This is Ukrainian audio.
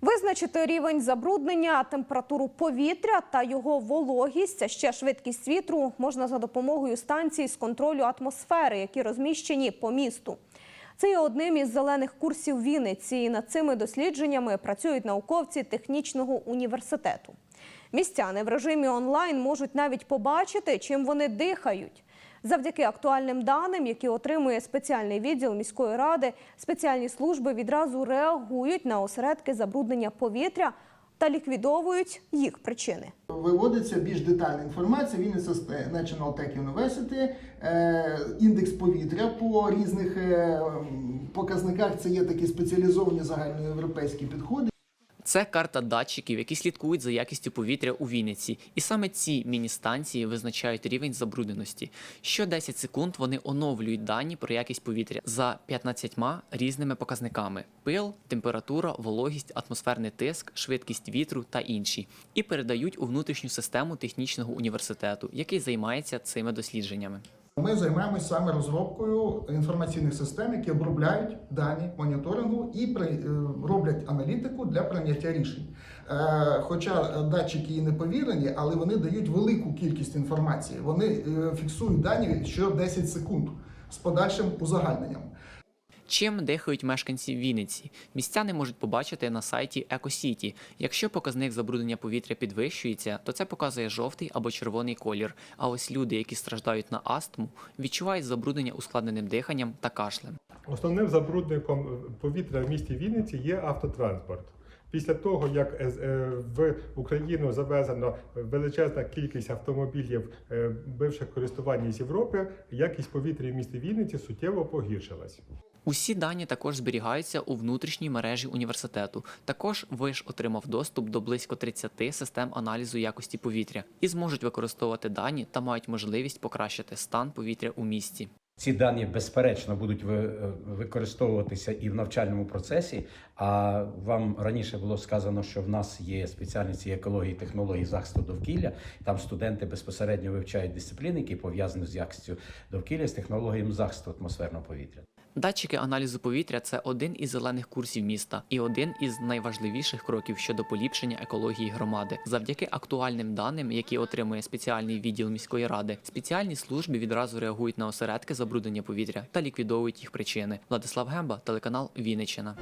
Визначити рівень забруднення, температуру повітря та його вологість, а ще швидкість вітру можна за допомогою станцій з контролю атмосфери, які розміщені по місту. Це є одним із зелених курсів Вінниці. І над цими дослідженнями працюють науковці технічного університету. Містяни в режимі онлайн можуть навіть побачити, чим вони дихають. Завдяки актуальним даним, які отримує спеціальний відділ міської ради, спеціальні служби відразу реагують на осередки забруднення повітря та ліквідовують їх причини. Виводиться більш детальна інформація. Вінниця National Tech University, е, індекс повітря по різних е, показниках. Це є такі спеціалізовані загальноєвропейські підходи. Це карта датчиків, які слідкують за якістю повітря у Вінниці. І саме ці міні-станції визначають рівень забрудненості. Що 10 секунд вони оновлюють дані про якість повітря за 15 різними показниками: пил, температура, вологість, атмосферний тиск, швидкість вітру та інші, і передають у внутрішню систему технічного університету, який займається цими дослідженнями. Ми займаємося саме розробкою інформаційних систем, які обробляють дані моніторингу і е, роблять аналітику для прийняття рішень. Е, Хоча датчики і не повірені, але вони дають велику кількість інформації. Вони е, фіксують дані що 10 секунд з подальшим узагальненням. Чим дихають мешканці Вінниці? Містяни можуть побачити на сайті EcoCity. Якщо показник забруднення повітря підвищується, то це показує жовтий або червоний колір. А ось люди, які страждають на астму, відчувають забруднення ускладненим диханням та кашлем. Основним забрудником повітря в місті Вінниці є автотранспорт. Після того, як е, е, в Україну завезено величезна кількість автомобілів е, бивших користування з Європи, якість повітря в місті Вінниці суттєво погіршилась. Усі дані також зберігаються у внутрішній мережі університету. Також виш отримав доступ до близько 30 систем аналізу якості повітря і зможуть використовувати дані та мають можливість покращити стан повітря у місті. Ці дані безперечно будуть е, використовуватися і в навчальному процесі. А вам раніше було сказано, що в нас є спеціальності екології, технології захисту довкілля. Там студенти безпосередньо вивчають дисципліни, які пов'язані з якістю довкілля, з технологіями захисту атмосферного повітря. Датчики аналізу повітря це один із зелених курсів міста і один із найважливіших кроків щодо поліпшення екології громади. Завдяки актуальним даним, які отримує спеціальний відділ міської ради, спеціальні служби відразу реагують на осередки забруднення повітря та ліквідовують їх причини. Владислав Гемба, телеканал Вінниччина.